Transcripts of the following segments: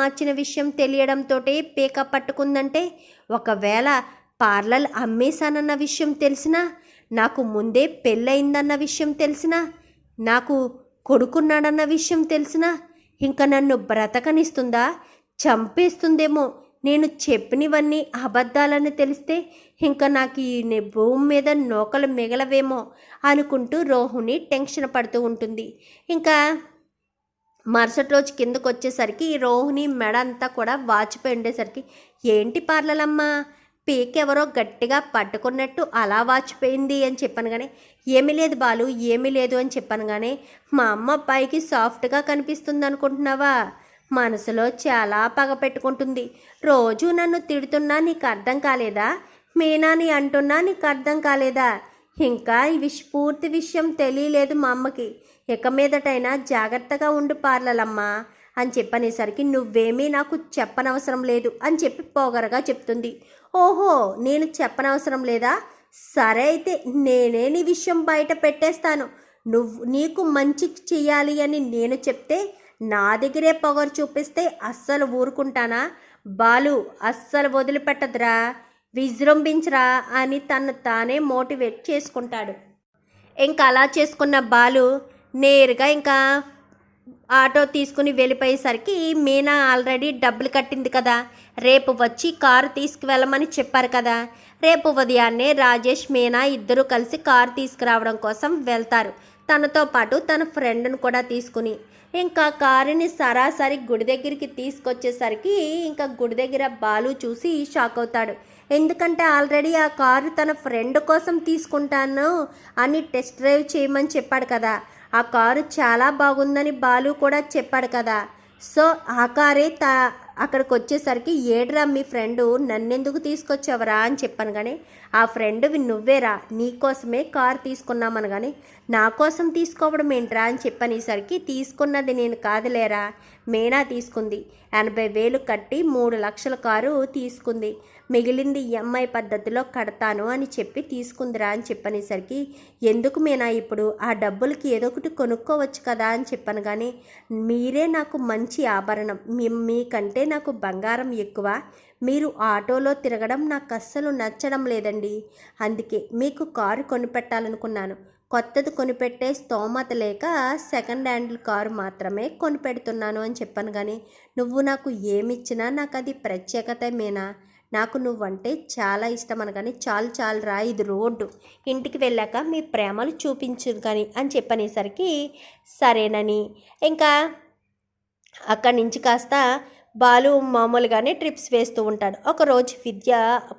మార్చిన విషయం తెలియడంతోటే పేక పట్టుకుందంటే ఒకవేళ పార్లర్ అమ్మేశానన్న విషయం తెలిసినా నాకు ముందే పెళ్ళయిందన్న విషయం తెలిసినా నాకు కొడుకున్నాడన్న విషయం తెలిసినా ఇంకా నన్ను బ్రతకనిస్తుందా చంపేస్తుందేమో నేను చెప్పినవన్నీ అబద్ధాలని తెలిస్తే ఇంకా నాకు ఈ భూమి మీద నూకలు మిగలవేమో అనుకుంటూ రోహుని టెన్షన్ పడుతూ ఉంటుంది. ఇంకా మరుసటి రోజు కిందకు వచ్చేసరికి రోహిణి మెడ అంతా కూడా వాచిపోయి ఉండేసరికి ఏంటి పార్లలమ్మా? పీకెవరో గట్టిగా పట్టుకున్నట్టు అలా వాచిపోయింది అని చెప్పాను కానీ ఏమీ లేదు బాలు ఏమీ లేదు అని చెప్పాను కానీ మా అమ్మ పైకి సాఫ్ట్గా కనిపిస్తుంది అనుకుంటున్నావా మనసులో చాలా పగ పెట్టుకుంటుంది. రోజు నన్ను తిడుతున్నా నీకు అర్థం కాలేదా? మీనాని అంటున్నా నీకు అర్థం కాలేదా? ఇంకా ఈ విష్ పూర్తి విషయం తెలియలేదు మా అమ్మకి. ఇక మీదటైనా జాగ్రత్తగా ఉండు పార్లలమ్మా అని చెప్పనేసరికి నువ్వేమీ నాకు చెప్పనవసరం లేదు అని చెప్పి పోగరగా చెప్తుంది. ఓహో నేను చెప్పనవసరం లేదా? సరే అయితే నేనే నీ విషయం బయట పెట్టేస్తాను. నువ్వు నీకు మంచి చెయ్యాలి అని నేను చెప్తే నా దగ్గరే పొగరు చూపిస్తే అస్సలు ఊరుకుంటానా? బాలు అస్సలు వదిలిపెట్టదురా విజృంభించరా అని తను తానే మోటివేట్ చేసుకుంటాడు. ఇంకా అలా చేసుకున్న బాలు నేరుగా ఇంకా ఆటో తీసుకుని వెళ్ళిపోయేసరికి మీనా ఆల్రెడీ డబ్బులు కట్టింది కదా. రేపు వచ్చి కారు తీసుకువెళ్ళమని చెప్పారు కదా. రేపు ఉదయాన్నే రాజేష్ మీనా ఇద్దరూ కలిసి కారు తీసుకురావడం కోసం వెళ్తారు. తనతో పాటు తన ఫ్రెండ్ను కూడా తీసుకుని. ఇంకా కారుని సరాసరి గుడి దగ్గరికి తీసుకొచ్చేసరికి ఇంకా గుడి దగ్గర బాలు చూసి షాక్ అవుతాడు. ఎందుకంటే ఆల్రెడీ ఆ కారు తన ఫ్రెండ్ కోసం తీసుకుంటాను అని టెస్ట్ డ్రైవ్ చేయమని చెప్పాడు కదా. ఆ కారు చాలా బాగుందని బాలు కూడా చెప్పాడు కదా. సో ఆ కారే తా అక్కడికి వచ్చేసరికి ఏడ్రా మీ ఫ్రెండు నన్నెందుకు తీసుకొచ్చావరా? అని చెప్పాను కానీ ఆ ఫ్రెండ్వి నువ్వేరా నీకోసమే కార్ తీసుకున్నామని కానీ నా కోసం తీసుకోవడం ఏంట్రా అని చెప్పనేసరికి తీసుకున్నది నేను కాదులేరా మీనా తీసుకుంది. ఎనభై వేలు కట్టి మూడు లక్షల కారు తీసుకుంది. మిగిలింది ఈఎంఐ పద్ధతిలో కడతాను అని చెప్పి తీసుకుందిరా అని చెప్పనేసరికి ఎందుకు మీనా ఇప్పుడు? ఆ డబ్బులకి ఏదో ఒకటి కొనుక్కోవచ్చు కదా అని చెప్పాను కానీ మీరే నాకు మంచి ఆభరణం. మీ మీకంటే నాకు బంగారం ఎక్కువ. మీరు ఆటోలో తిరగడం నాకు అస్సలు నచ్చడం లేదండి. అందుకే మీకు కారు కొనిపెట్టాలనుకున్నాను. కొత్తది కొనిపెట్టే స్తోమత లేక సెకండ్ హ్యాండ్ కారు మాత్రమే కొనిపెడుతున్నాను అని చెప్పాను కానీ నువ్వు నాకు ఏమిచ్చినా నాకు అది ప్రత్యేకతమేనా? నాకు నువ్వంటే చాలా ఇష్టం అనగానే చాలు చాలు రా ఇది రోడ్డు. ఇంటికి వెళ్ళాక మీ ప్రేమలు చూపించు కానీ అని చెప్పనేసరికి సరేనని. ఇంకా అక్కడి నుంచి కాస్త బాలు మామూలుగానే ట్రిప్స్ వేస్తూ ఉంటాడు. ఒకరోజు విద్య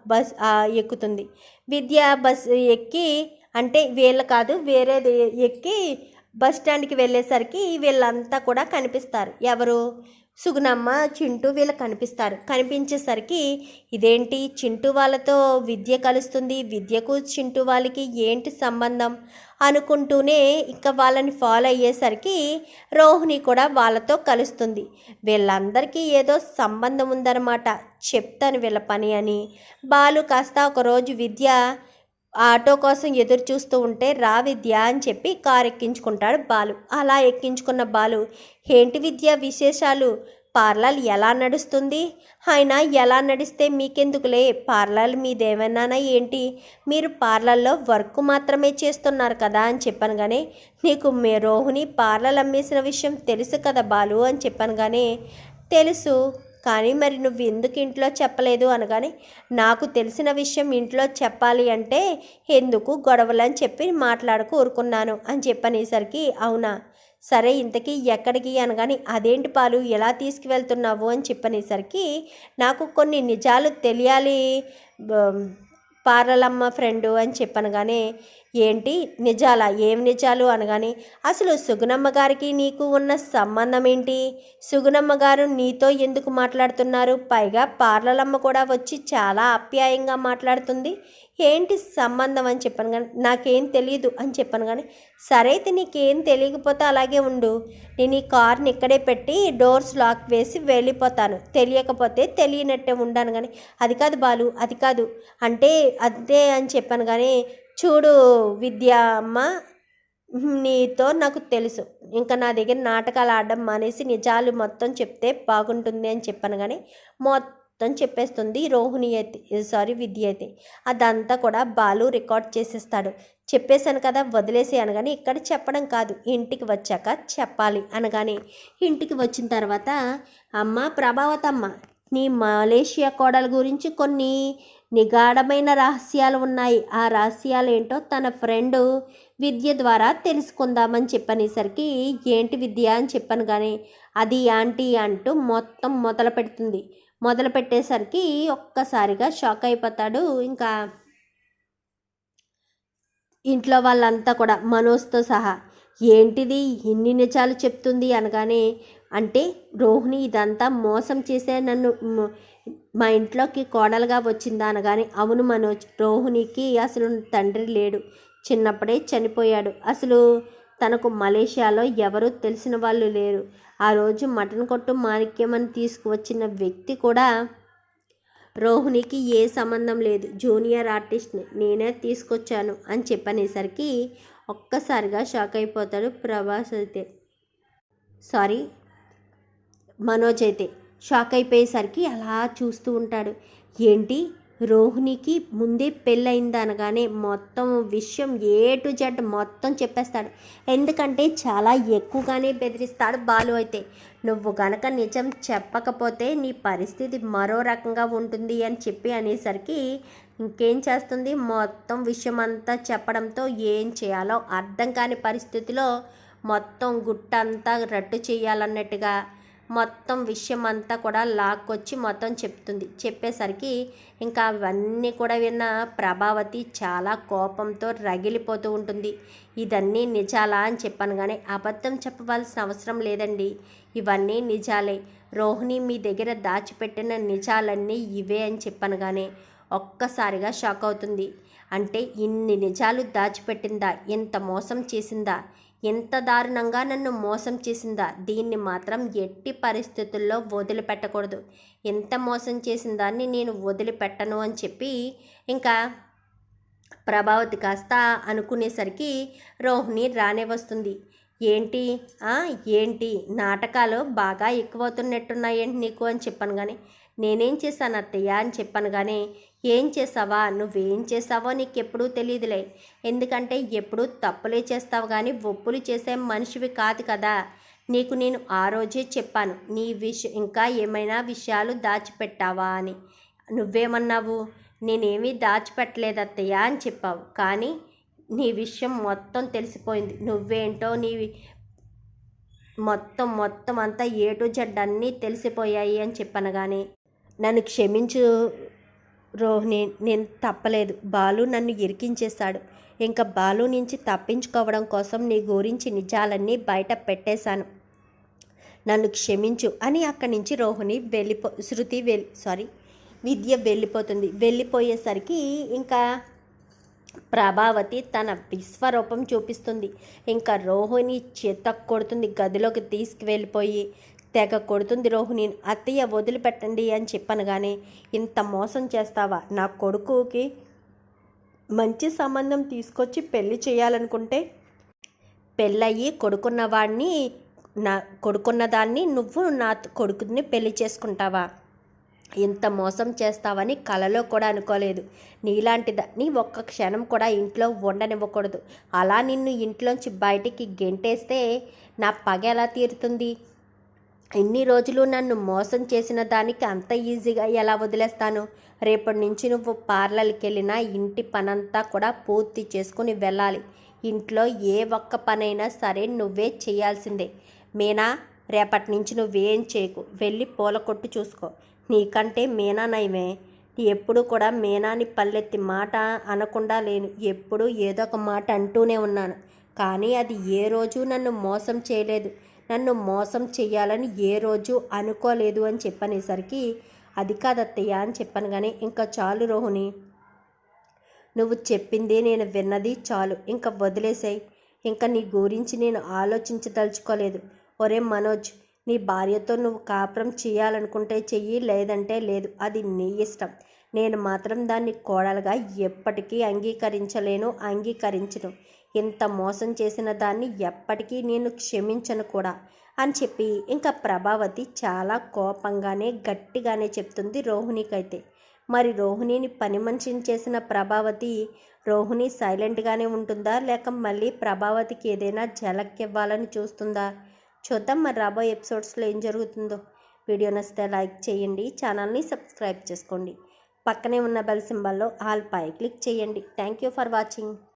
బస్ ఎక్కుతుంది. విద్య బస్ ఎక్కి అంటే వీళ్ళ కాదు వేరేది ఎక్కి బస్ స్టాండ్కి వెళ్ళేసరికి వీళ్ళంతా కూడా కనిపిస్తారు. ఎవరు? సుగుణమ్మ చింటూ వీళ్ళు కనిపిస్తారు. కనిపించేసరికి ఇదేంటి? చింటూ వాళ్ళతో విద్య కలుస్తుంది. విద్యకు చింటూ వాళ్ళకి ఏంటి సంబంధం? అనుకుంటూనే ఇంకా వాళ్ళని ఫాలో అయ్యేసరికి రోహిణి కూడా వాళ్ళతో కలుస్తుంది. వీళ్ళందరికీ ఏదో సంబంధం ఉందన్నమాట. చెప్తాను వీళ్ళ పని అని. బాలు కాస్త ఒకరోజు విద్య ఆటో కోసం ఎదురు చూస్తూ ఉంటే రా విద్య అని చెప్పి కారు ఎక్కించుకుంటాడు బాలు. అలా ఎక్కించుకున్న బాలు ఏంటి విద్య విశేషాలు? పార్లర్ ఎలా నడుస్తుంది? ఆయన ఎలా నడిస్తే మీకెందుకులే? పార్లర్ మీదేమన్నానా ఏంటి? మీరు పార్లర్లో వర్క్ మాత్రమే చేస్తున్నారు కదా అని చెప్పాను కానీ నీకు మీ రోహిణి పార్లర్ అమ్మేసిన విషయం తెలుసు కదా బాలు అని చెప్పాను కానీ తెలుసు. కానీ మరి నువ్వు ఎందుకు ఇంట్లో చెప్పలేదు అనగానే నాకు తెలిసిన విషయం ఇంట్లో చెప్పాలి అంటే ఎందుకు గొడవలు అని చెప్పి మాట్లాడుకు ఊరుకున్నాను అని చెప్పనేసరికి అవునా? సరే ఇంతకీ ఎక్కడికి? అనగాని అదేంటి పాలు ఎలా తీసుకువెళ్తున్నావు? అని చెప్పనేసరికి నాకు కొన్ని నిజాలు తెలియాలి పార్లలమ్మ ఫ్రెండు అని చెప్పనగానే ఏంటి నిజాలా? ఏం నిజాలు అనగానే అసలు సుగుణమ్మ గారికి నీకు ఉన్న సంబంధం ఏంటి? సుగుణమ్మ గారు నీతో ఎందుకు మాట్లాడుతున్నారు? పైగా పార్లలమ్మ కూడా వచ్చి చాలా ఆప్యాయంగా మాట్లాడుతుంది. ఏంటి సంబంధం అని చెప్పాను కానీ నాకేం తెలియదు అని చెప్పాను కానీ సరే అయితే నీకేం తెలియకపోతే అలాగే ఉండు. నేను ఈ కార్ని ఇక్కడే పెట్టి డోర్స్ లాక్ వేసి వెళ్ళిపోతాను. తెలియకపోతే తెలియనట్టే ఉండాను కానీ అది కాదు బాలు అది కాదు. అంటే అదే అని చెప్పాను కానీ చూడు విద్య అమ్మ నీతో నాకు తెలుసు. ఇంకా నా దగ్గర నాటకాలు ఆడడం మానేసి నిజాలు మొత్తం చెప్తే బాగుంటుంది అని చెప్పాను కానీ మొత్తం చెప్పేస్తుంది రోహిణి అయితే సారీ విద్య అయితే. అదంతా కూడా బాలు రికార్డ్ చేసేస్తాడు. చెప్పేశాను కదా వదిలేసి అనగానే ఇక్కడ చెప్పడం కాదు. ఇంటికి వచ్చాక చెప్పాలి అనగానే ఇంటికి వచ్చిన తర్వాత అమ్మ ప్రభావతమ్మ నీ మలేషియా కోడల గురించి కొన్ని నిగాఢమైన రహస్యాలు ఉన్నాయి. ఆ రహస్యాలు ఏంటో తన ఫ్రెండ్ విద్య ద్వారా తెలుసుకుందామని చెప్పనేసరికి ఏంటి విద్య? అని చెప్పాను కానీ అది ఆంటీ అంటూ మొత్తం మొదలు పెడుతుంది. మొదలు పెట్టేసరికి ఒక్కసారిగా షాక్ అయిపోతాడు. ఇంకా ఇంట్లో వాళ్ళంతా కూడా మనోజ్తో సహా ఏంటిది? ఇన్ని నిజాలు చెప్తుంది అనగానే అంటే రోహిణి ఇదంతా మోసం చేసే నన్ను మా ఇంట్లోకి కోడలుగా వచ్చిందా అనగానే అవును మనోజ్ రోహిణికి అసలు తండ్రి లేడు. చిన్నప్పుడే చనిపోయాడు. అసలు తనకు మలేషియాలో ఎవరూ తెలిసిన వాళ్ళు లేరు. ఆ రోజు మటన్ కొట్టు మాణిక్యమని తీసుకువచ్చిన వ్యక్తి కూడా రోహిణికి ఏ సంబంధం లేదు. జూనియర్ ఆర్టిస్ట్ని నేనే తీసుకొచ్చాను అని చెప్పనేసరికి ఒక్కసారిగా షాక్ అయిపోతాడు ప్రభాస్ అయితే. సారీ మనోజ్ అయితే షాక్ అయిపోయేసరికి అలా చూస్తూ ఉంటాడు. ఏంటి? రోహిణికి ముందే పెళ్ళయింది అనగానే మొత్తం విషయం ఏ టు జెడ్ మొత్తం చెప్పేస్తాడు. ఎందుకంటే చాలా ఎక్కువగానే బెదిరిస్తాడు బాలు అయితే. నువ్వు గనక నిజం చెప్పకపోతే నీ పరిస్థితి మరో రకంగా ఉంటుంది అని చెప్పి అనేసరికి ఇంకేం చేస్తుంది? మొత్తం విషయం అంతా చెప్పడంతో ఏం చేయాలో అర్థం కాని పరిస్థితిలో మొత్తం గుట్టంతా రట్టు చేయాలన్నట్టుగా మొత్తం విషయం అంతా కూడా లాక్కొచ్చి మొత్తం చెప్తుంది. చెప్పేసరికి ఇంకా అవన్నీ కూడా విన్న ప్రభావతి చాలా కోపంతో రగిలిపోతూ ఉంటుంది. ఇదన్నీ నిజాలా అని చెప్పాను కానీ అబద్ధం చెప్పవలసిన అవసరం లేదండి. ఇవన్నీ నిజాలే. రోహిణి మీ దగ్గర దాచిపెట్టిన నిజాలన్నీ ఇవే అని చెప్పాను కానీ ఒక్కసారిగా షాక్ అవుతుంది. అంటే ఇన్ని నిజాలు దాచిపెట్టిందా? ఇంత మోసం చేసిందా? ఎంత దారుణంగా నన్ను మోసం చేసిందా? దీన్ని మాత్రం ఎట్టి పరిస్థితుల్లో వదిలిపెట్టకూడదు. ఎంత మోసం చేసిన దాన్ని నేను వదిలిపెట్టను అని చెప్పి ఇంకా ప్రభావతి కాస్త అనుకునేసరికి రోహిణి రానే వస్తుంది. ఏంటి? ఏంటి? నాటకాలు బాగా ఎక్కువవుతున్నట్టున్నాయేంటి నీకు అని చెప్పాను కానీ నేనేం చేశాను అత్తయ్య అని చెప్పాను కానీ ఏం చేసావా నువ్వేం చేసావో నీకు ఎప్పుడూ తెలియదులే ఎందుకంటే ఎప్పుడూ తప్పులే చేస్తావు కానీ ఒప్పులు చేసే మనిషివి కాదు కదా. నీకు నేను ఆ రోజే చెప్పాను నీ విష ఇంకా ఏమైనా విషయాలు దాచిపెట్టావా అని. నువ్వేమన్నావు? నేనేమీ దాచిపెట్టలేదు అత్తయ్య అని చెప్పావు. కానీ నీ విషయం మొత్తం తెలిసిపోయింది. నువ్వేంటో నీ మొత్తం మొత్తం అంతా ఏ టు జెడ్ అన్నీ తెలిసిపోయాయి అని చెప్పాను కానీ నన్ను క్షమించు రోహిణి. నేను తప్పలేదు. బాలు నన్ను ఇరికించేశాడు. ఇంకా బాలు నుంచి తప్పించుకోవడం కోసం నీ గురించి నిజాలన్నీ బయట పెట్టేశాను. నన్ను క్షమించు అని అక్కడి నుంచి రోహిణి వెళ్ళిపో శృతి వెళ్ళి సారీ విద్య వెళ్ళిపోతుంది. వెళ్ళిపోయేసరికి ఇంకా ప్రభావతి తన విశ్వరూపం చూపిస్తుంది. ఇంకా రోహిణి చేత కొడుతుంది గదిలోకి తీసుకువెళ్ళిపోయి తెగ కొడుతుంది రోహిణి అత్తయ్య వదిలిపెట్టండి అని చెప్పాను కానీ ఇంత మోసం చేస్తావా? నా కొడుకుకి మంచి సంబంధం తీసుకొచ్చి పెళ్ళి చేయాలనుకుంటే పెళ్ళయ్యి కొడుకున్న వాడిని నా కొడుకున్న దాన్ని నువ్వు నా కొడుకుని పెళ్ళి చేసుకుంటావా? ఇంత మోసం చేస్తావని కలలో కూడా అనుకోలేదు. నీలాంటి దాన్ని ఒక్క క్షణం కూడా ఇంట్లో ఉండనివ్వకూడదు. అలా నిన్ను ఇంట్లోంచి బయటికి గెంటేస్తే నా పగ ఎలా తీరుతుంది? ఇన్ని రోజులు నన్ను మోసం చేసిన దానికి అంత ఈజీగా ఎలా వదిలేస్తాను? రేపటి నుంచి నువ్వు పార్లర్కి వెళ్ళినా ఇంటి పనంతా కూడా పూర్తి చేసుకుని వెళ్ళాలి. ఇంట్లో ఏ ఒక్క పనైనా సరే నువ్వే చేయాల్సిందే. మీనా రేపటి నుంచి నువ్వేం చేయకు. వెళ్ళి పూల కొట్టు చూసుకో. నీకంటే మీనా నయమే. ఎప్పుడు కూడా మీనాని పల్లెత్తి మాట అనకుండా లేను. ఎప్పుడు ఏదో ఒక మాట అంటూనే ఉన్నాను. కానీ అది ఏ రోజు నన్ను మోసం చేయలేదు. నన్ను మోసం చేయాలని ఏ రోజు అనుకోలేదు అని చెప్పనేసరికి అది కాదత్తయ్య అని చెప్పాను కానీ ఇంకా చాలు రోహిణి. నువ్వు చెప్పింది నేను విన్నది చాలు. ఇంకా వదిలేసాయి. ఇంకా నీ గురించి నేను ఆలోచించదలుచుకోలేదు. ఒరే మనోజ్ నీ భార్యతో నువ్వు కాపురం చేయాలనుకుంటే చెయ్యి లేదంటే లేదు. అది నీ ఇష్టం. నేను మాత్రం దాన్ని కోడలుగా ఎప్పటికీ అంగీకరించలేను అంగీకరించను. ఇంత మోసం చేసిన దాన్ని ఎప్పటికీ నేను క్షమించను కూడా అని చెప్పి ఇంకా ప్రభావతి చాలా కోపంగానే గట్టిగానే చెప్తుంది రోహిణికైతే. మరి రోహిణిని పని మనిషిని చేసిన ప్రభావతి రోహిణి సైలెంట్గానే ఉంటుందా? లేక మళ్ళీ ప్రభావతికి ఏదైనా జలక్ ఇవ్వాలని చూస్తుందా? చూద్దాం మరి రాబోయే ఎపిసోడ్స్లో ఏం జరుగుతుందో. వీడియో నచ్చితే లైక్ చేయండి ఛానల్ని సబ్స్క్రైబ్ చేసుకోండి. పక్కనే ఉన్న బెల్ సింబల్లో ఆల్ పై క్లిక్ చేయండి. Thank you for watching.